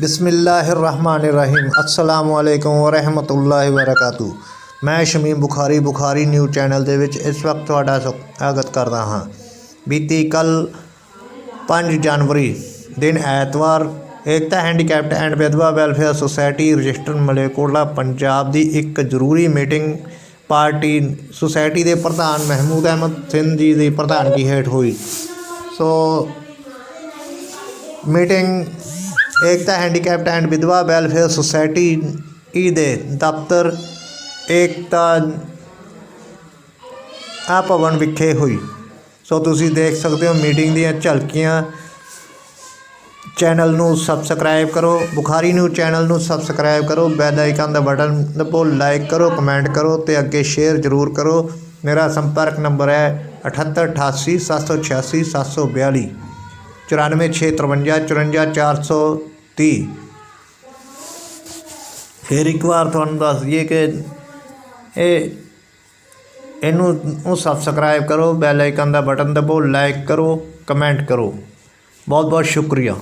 ਬਿਸਮਿਲ੍ਲਾਹਿਰਰਹਿਮਾਨਿਰਰਹੀਮ ਅਸਲਾਮੁ ਅਲੈਕੁਮ ਵਰਹਿਮਤੁল্ਲਾਹਿ ਵਬਰਕਾਤੁ ਮੈਂ ਸ਼ਮੀਮ ਬੁਖਾਰੀ ਬੁਖਾਰੀ ਨਿਊਜ਼ ਚੈਨਲ ਦੇ ਵਿੱਚ ਇਸ ਵਕਤ ਤੁਹਾਡਾ ਸਵਾਗਤ ਕਰਦਾ ਹਾਂ ਬੀਤੀ ਕੱਲ 5 ਜਨਵਰੀ ਦਿਨ ਐਤਵਾਰ Ekta handicapped and Vidhwa welfare society register Malerkotla Punjab ਦੀ ਇੱਕ ਜ਼ਰੂਰੀ ਮੀਟਿੰਗ ਪਾਰਟੀ ਸੁਸਾਇਟੀ ਦੇ ਪ੍ਰਧਾਨ ਮਹਿਮੂਦ ਅਹਿਮਦ ਸਿੰਘ ਜੀ ਦੀ ਪ੍ਰਧਾਨਗੀ ਹੇਠ ਹੋਈ so meeting Ekta handicapped and Vidhwa welfare society ਈ ਦੇ ਦਫ਼ਤਰ ਏਕਤਾ ਆ ਭਵਨ ਵਿਖੇ ਹੋਈ। ਸੋ ਤੁਸੀਂ ਦੇਖ ਸਕਦੇ ਹੋ ਮੀਟਿੰਗ ਦੀਆਂ ਝਲਕੀਆਂ। ਚੈਨਲ ਨੂੰ ਸਬਸਕ੍ਰਾਈਬ ਕਰੋ। ਬੁਖਾਰੀ ਨੂੰ ਚੈਨਲ ਨੂੰ ਸਬਸਕ੍ਰਾਈਬ ਕਰੋ। ਬੈਲ ਆਈਕਨ ਦਾ ਬਟਨ ਦਬੋ ਲਾਈਕ ਕਰੋ, ਕਮੈਂਟ ਕਰੋ ਤੇ ਅੱਗੇ ਸ਼ੇਅਰ ਜ਼ਰੂਰ ਕਰੋ। ਮੇਰਾ ਸੰਪਰਕ ਨੰਬਰ ਹੈ 7888 786 742 9465 54430 ਫਿਰ ਇੱਕ ਵਾਰ ਤੁਹਾਨੂੰ ਦੱਸ ਦਈਏ ਕਿ ਇਹ, ਇਹਨੂੰ ਉਹ ਸਬਸਕ੍ਰਾਈਬ ਕਰੋ ਬੈਲ ਆਈਕਨ ਦਾ ਬਟਨ ਦਬੋ ਲਾਈਕ ਕਰੋ ਕਮੈਂਟ ਕਰੋ। ਬਹੁਤ ਬਹੁਤ ਸ਼ੁਕਰੀਆ।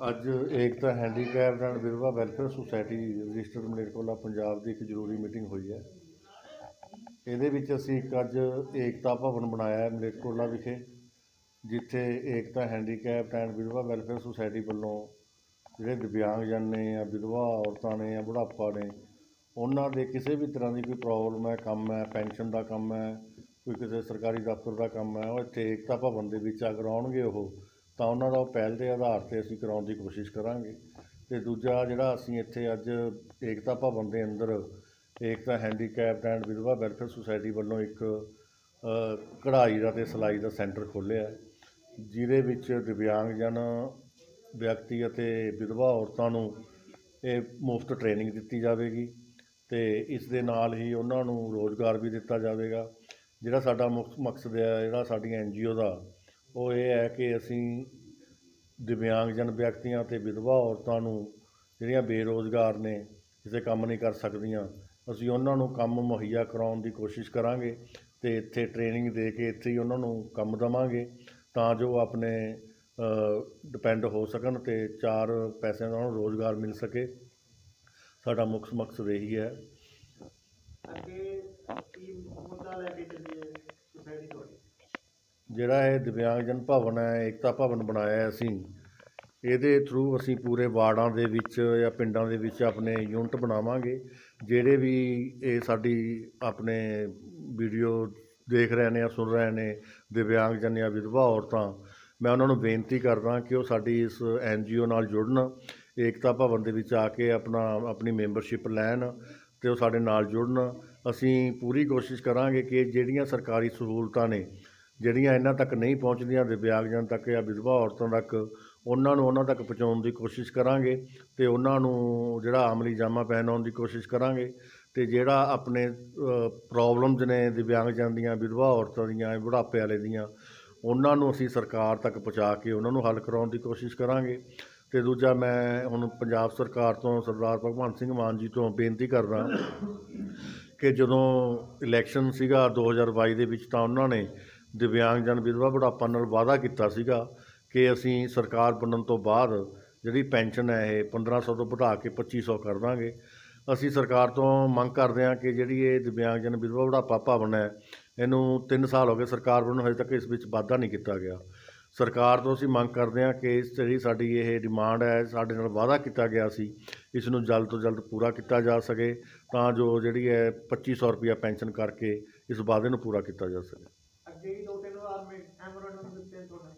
ਅੱਜ Ekta handicapped and Vidhwa welfare society registered Malerkotla Punjab ਦੀ ਇੱਕ ਜ਼ਰੂਰੀ ਮੀਟਿੰਗ ਹੋਈ ਹੈ। ਇਹਦੇ ਵਿੱਚ ਅਸੀਂ ਇੱਕ ਅੱਜ ਏਕਤਾ ਭਵਨ ਬਣਾਇਆ ਹੈ ਮਲੇਰਕੋਟਲਾ ਵਿਖੇ, ਜਿੱਥੇ Ekta handicapped and Vidhwa welfare society ਵੱਲੋਂ ਜਿਹੜੇ ਦਿਵਿਆਂਗਜਨ ਨੇ ਜਾਂ ਵਿਧਵਾ ਔਰਤਾਂ ਨੇ ਜਾਂ ਬੁਢਾਪਾ ਨੇ, ਉਹਨਾਂ ਦੇ ਕਿਸੇ ਵੀ ਤਰ੍ਹਾਂ ਦੀ ਕੋਈ ਪ੍ਰੋਬਲਮ ਹੈ, ਕੰਮ ਹੈ, ਪੈਨਸ਼ਨ ਦਾ ਕੰਮ ਹੈ ਕੋਈ ਕਿਸੇ ਸਰਕਾਰੀ ਦਫ਼ਤਰ ਦਾ ਕੰਮ ਹੈ, ਉਹ ਇੱਥੇ ਏਕਤਾ ਭਵਨ ਦੇ ਵਿੱਚ ਆ ਕਰਾਉਣਗੇ ਉਹ, ਤਾਂ ਉਹਨਾਂ ਦਾ ਉਹ ਪਹਿਲ ਦੇ ਆਧਾਰ ਤੇ ਅਸੀਂ ਕਰਾਉਣ ਦੀ ਕੋਸ਼ਿਸ਼ ਕਰਾਂਗੇ। ਤੇ ਦੂਜਾ ਜਿਹੜਾ ਅਸੀਂ ਇੱਥੇ ਅੱਜ ਏਕਤਾ ਭਵਨ ਦੇ ਅੰਦਰ, Ekta handicapped and Vidhwa welfare society ਵੱਲੋਂ ਇੱਕ ਕਢਾਈ ਦਾ ਤੇ ਸਿਲਾਈ ਦਾ ਸੈਂਟਰ ਖੋਲ੍ਹਿਆ ਜਿਹਦੇ ਵਿੱਚ ਦਿਵਿਆਂਗਜਨ ਵਿਅਕਤੀ ਅਤੇ ਵਿਧਵਾ ਔਰਤਾਂ ਨੂੰ ਇਹ ਮੁਫਤ ਟ੍ਰੇਨਿੰਗ ਦਿੱਤੀ ਜਾਵੇਗੀ ਤੇ ਇਸ ਦੇ ਨਾਲ ਹੀ ਉਹਨਾਂ ਨੂੰ ਰੋਜ਼ਗਾਰ ਵੀ ਦਿੱਤਾ ਜਾਵੇਗਾ। ਜਿਹੜਾ ਸਾਡਾ ਮੁੱਖ ਮਕਸਦ ਹੈ ਜਿਹੜਾ ਸਾਡੀਆਂ ਐਨ ਜੀ ਓ ਦਾ, ਉਹ ਇਹ ਹੈ ਕਿ ਅਸੀਂ ਦਿਵਿਆਂਗਜਨ ਵਿਅਕਤੀਆਂ ਅਤੇ ਵਿਧਵਾ ਔਰਤਾਂ ਨੂੰ ਜਿਹੜੀਆਂ ਬੇਰੋਜ਼ਗਾਰ ਨੇ, ਕਿਸੇ ਕੰਮ ਨਹੀਂ ਕਰ ਸਕਦੀਆਂ, ਅਸੀਂ ਉਹਨਾਂ ਨੂੰ ਕੰਮ ਮੁਹੱਈਆ ਕਰਾਉਣ ਦੀ ਕੋਸ਼ਿਸ਼ ਕਰਾਂਗੇ ਤੇ ਇੱਥੇ ਟ੍ਰੇਨਿੰਗ ਦੇ ਕੇ ਇੱਥੇ ਹੀ ਉਹਨਾਂ ਨੂੰ ਕੰਮ ਦੇਵਾਂਗੇ ਤਾਂ ਜੋ ਆਪਣੇ ਡਿਪੈਂਡ ਹੋ ਸਕਣ ਤੇ ਚਾਰ ਪੈਸਿਆਂ ਦਾ ਉਹਨਾਂ ਨੂੰ ਰੋਜ਼ਗਾਰ ਮਿਲ ਸਕੇ। ਸਾਡਾ ਮੁੱਖ ਮਕਸਦ ਇਹੀ ਹੈ। ਜਿਹੜਾ ਇਹ ਦਿਵਿਆਂਗਜਨ ਭਵਨ ਹੈ, ਏਕਤਾ ਭਵਨ ਬਣਾਇਆ ਹੈ ਅਸੀਂ, ਇਹਦੇ ਥਰੂ ਅਸੀਂ ਪੂਰੇ ਵਾਰਡਾਂ ਦੇ ਵਿੱਚ ਜਾਂ ਪਿੰਡਾਂ ਦੇ ਵਿੱਚ ਆਪਣੇ ਯੂਨਿਟ ਬਣਾਵਾਂਗੇ, ਜਿਹੜੇ ਵੀ ਇਹ ਸਾਡੀ ਆਪਣੇ ਵੀਡੀਓ ਦੇਖ ਰਹੇ ਨੇ ਜਾਂ ਸੁਣ ਰਹੇ ਨੇ ਦਿਵਿਆਂਗਜਨ ਜਾਂ ਵਿਧਵਾ ਔਰਤਾਂ, ਮੈਂ ਉਹਨਾਂ ਨੂੰ ਬੇਨਤੀ ਕਰਦਾ ਕਿ ਉਹ ਸਾਡੀ ਇਸ ਐਨਜੀਓ ਨਾਲ ਜੁੜਨ, ਏਕਤਾ ਭਵਨ ਦੇ ਵਿੱਚ ਆ ਕੇ ਆਪਣਾ, ਆਪਣੀ ਮੈਂਬਰਸ਼ਿਪ ਲੈਣ ਅਤੇ ਉਹ ਸਾਡੇ ਨਾਲ ਜੁੜਨ, ਅਸੀਂ ਪੂਰੀ ਕੋਸ਼ਿਸ਼ ਕਰਾਂਗੇ ਕਿ ਜਿਹੜੀਆਂ ਸਰਕਾਰੀ ਸਹੂਲਤਾਂ ਨੇ, ਜਿਹੜੀਆਂ ਇਹਨਾਂ ਤੱਕ ਨਹੀਂ ਪਹੁੰਚਦੀਆਂ ਦਿਵਿਆਂਗਜਨ ਤੱਕ ਜਾਂ ਵਿਧਵਾ ਔਰਤਾਂ ਤੱਕ, ਉਹਨਾਂ ਨੂੰ ਉਹਨਾਂ ਤੱਕ ਪਹੁੰਚਾਉਣ ਦੀ ਕੋਸ਼ਿਸ਼ ਕਰਾਂਗੇ ਅਤੇ ਉਹਨਾਂ ਨੂੰ ਜਿਹੜਾ ਅਮਲੀ ਜਾਮਾ ਪਹਿਨਾਉਣ ਦੀ ਕੋਸ਼ਿਸ਼ ਕਰਾਂਗੇ ਅਤੇ ਜਿਹੜਾ ਆਪਣੇ ਪ੍ਰੋਬਲਮਸ ਨੇ ਦਿਵਿਆਂਗਜਨ ਦੀਆਂ, ਵਿਧਵਾ ਔਰਤਾਂ ਦੀਆਂ, ਬੁਢਾਪੇ ਵਾਲੇ ਦੀਆਂ, ਉਹਨਾਂ ਨੂੰ ਅਸੀਂ ਸਰਕਾਰ ਤੱਕ ਪਹੁੰਚਾ ਕੇ ਉਹਨਾਂ ਨੂੰ ਹੱਲ ਕਰਾਉਣ ਦੀ ਕੋਸ਼ਿਸ਼ ਕਰਾਂਗੇ। ਤੇ ਦੂਜਾ ਮੈਂ ਹੁਣ ਪੰਜਾਬ ਸਰਕਾਰ ਤੋਂ ਸਰਦਾਰ ਭਗਵੰਤ ਸਿੰਘ ਮਾਨ ਜੀ ਤੋਂ ਬੇਨਤੀ ਕਰਦਾ ਕਿ ਜਦੋਂ ਇਲੈਕਸ਼ਨ ਸੀਗਾ 2022 ਦੇ ਵਿੱਚ ਤਾਂ ਉਹਨਾਂ ਨੇ ਦਿਵਿਆਂਗਜਨ ਵਿਧਵਾ ਬੁਢਾਪਾ ਨਾਲ ਵਾਅਦਾ ਕੀਤਾ ਸੀਗਾ ਕਿ ਅਸੀਂ ਸਰਕਾਰ ਬਣਨ ਤੋਂ ਬਾਅਦ ਜਿਹੜੀ ਪੈਨਸ਼ਨ ਹੈ ਇਹ 1500 ਤੋਂ ਵਧਾ ਕੇ 2500 ਕਰ ਦਾਂਗੇ। ਅਸੀਂ ਸਰਕਾਰ ਤੋਂ ਮੰਗ ਕਰਦੇ ਹਾਂ ਕਿ ਜਿਹੜੀ ਇਹ ਦਿਵਿਆਂਗਜਨ ਵਿਧਵਾ ਬੁਢਾਪਾ ਭਵਨ ਹੈ, ਇਹਨੂੰ 3 ਸਾਲ ਹੋ ਗਏ ਸਰਕਾਰ ਵੱਲੋਂ ਹਜੇ ਤੱਕ ਇਸ ਵਿੱਚ ਵਾਧਾ ਨਹੀਂ ਕੀਤਾ ਗਿਆ। ਸਰਕਾਰ ਤੋਂ ਅਸੀਂ ਮੰਗ ਕਰਦੇ ਹਾਂ ਕਿ ਇਸ ਜਿਹੜੀ ਸਾਡੀ ਇਹ ਡਿਮਾਂਡ ਹੈ ਸਾਡੇ ਨਾਲ ਵਾਅਦਾ ਕੀਤਾ ਗਿਆ ਸੀ ਇਸ ਨੂੰ ਜਲਦ ਤੋਂ ਜਲਦ ਪੂਰਾ ਕੀਤਾ ਜਾ ਸਕੇ ਤਾਂ ਜੋ ਜਿਹੜੀ ਹੈ 2500 ਰੁਪਇਆ ਪੈਨਸ਼ਨ ਕਰਕੇ ਇਸ ਵਾਅਦੇ ਨੂੰ ਪੂਰਾ ਕੀਤਾ ਜਾ ਸਕੇ। ਅੱਗੇ ਵੀ ਦੋ ਤਿੰਨ ਵਾਰ ਮੈਂ ਐਮਰੋਨ ਦਿੱਤੇ ਤੁਹਾਨੂੰ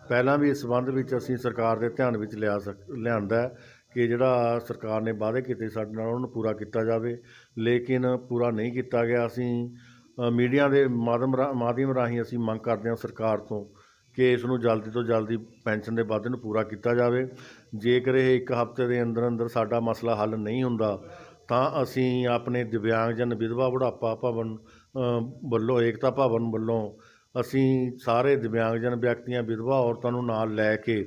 ਪਹਿਲਾਂ ਵੀ ਇਸ ਸੰਬੰਧ ਵਿੱਚ ਅਸੀਂ ਸਰਕਾਰ ਦੇ ਧਿਆਨ ਵਿੱਚ ਲਿਆ ਲਿਆਂਦਾ ਕਿ ਜਿਹੜਾ ਸਰਕਾਰ ਨੇ ਵਾਅਦੇ ਕੀਤੇ ਸਾਡੇ ਨਾਲ ਉਹਨਾਂ ਨੂੰ ਪੂਰਾ ਕੀਤਾ ਜਾਵੇ ਲੇਕਿਨ ਪੂਰਾ ਨਹੀਂ ਕੀਤਾ ਗਿਆ। ਅਸੀਂ ਮੀਡੀਆ ਦੇ ਮਾਧਿਅਮ ਮਾਧਿਅਮ ਰਾਹੀਂ ਅਸੀਂ ਮੰਗ ਕਰਦੇ ਹਾਂ ਸਰਕਾਰ ਤੋਂ ਕਿ ਇਸ ਨੂੰ ਜਲਦੀ ਤੋਂ ਜਲਦੀ ਪੈਨਸ਼ਨ ਦੇ ਵਾਅਦੇ ਨੂੰ ਪੂਰਾ ਕੀਤਾ ਜਾਵੇ। ਜੇਕਰ ਇਹ ਇੱਕ ਹਫ਼ਤੇ ਦੇ ਅੰਦਰ ਅੰਦਰ ਸਾਡਾ ਮਸਲਾ ਹੱਲ ਨਹੀਂ ਹੁੰਦਾ, ਤਾਂ ਅਸੀਂ ਆਪਣੇ ਦਿਵਿਆਂਗਜਨ ਵਿਧਵਾ ਬੁਢਾਪਾ ਭਵਨ ਵੱਲੋਂ, ਏਕਤਾ ਭਵਨ ਵੱਲੋਂ ਅਸੀਂ ਸਾਰੇ ਦਿਵਿਆਂਗਜਨ ਵਿਅਕਤੀਆਂ, ਵਿਧਵਾ ਔਰਤਾਂ ਨੂੰ ਨਾਲ ਲੈ ਕੇ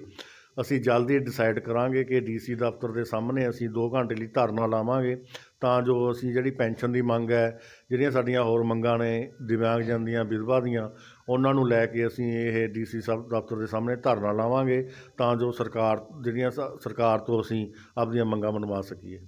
ਅਸੀਂ ਜਲਦੀ ਡਿਸਾਈਡ ਕਰਾਂਗੇ ਕਿ ਡੀਸੀ ਦਫ਼ਤਰ ਦੇ ਸਾਹਮਣੇ ਅਸੀਂ 2 ਘੰਟੇ ਲਈ ਧਰਨਾ ਲਾਵਾਂਗੇ। ਤਾਂ ਜੋ ਅਸੀਂ ਜਿਹੜੀ ਪੈਨਸ਼ਨ ਦੀ ਮੰਗ ਹੈ, ਜਿਹੜੀਆਂ ਸਾਡੀਆਂ ਹੋਰ ਮੰਗਾਂ ਨੇ ਦਿਵਿਆਂਗਜਨ ਦੀਆਂ ਵਿਧਵਾ ਦੀਆਂ, ਉਹਨਾਂ ਨੂੰ ਲੈ ਕੇ ਅਸੀਂ ਇਹ ਡੀਸੀ ਸਬ ਦਫ਼ਤਰ ਦੇ ਸਾਹਮਣੇ ਧਰਨਾ ਲਾਵਾਂਗੇ ਤਾਂ ਜੋ ਸਰਕਾਰ, ਜਿਹੜੀਆਂ ਸ- ਸਰਕਾਰ ਤੋਂ ਅਸੀਂ ਆਪਣੀਆਂ ਮੰਗਾਂ ਮਨਵਾ ਸਕੀਏ।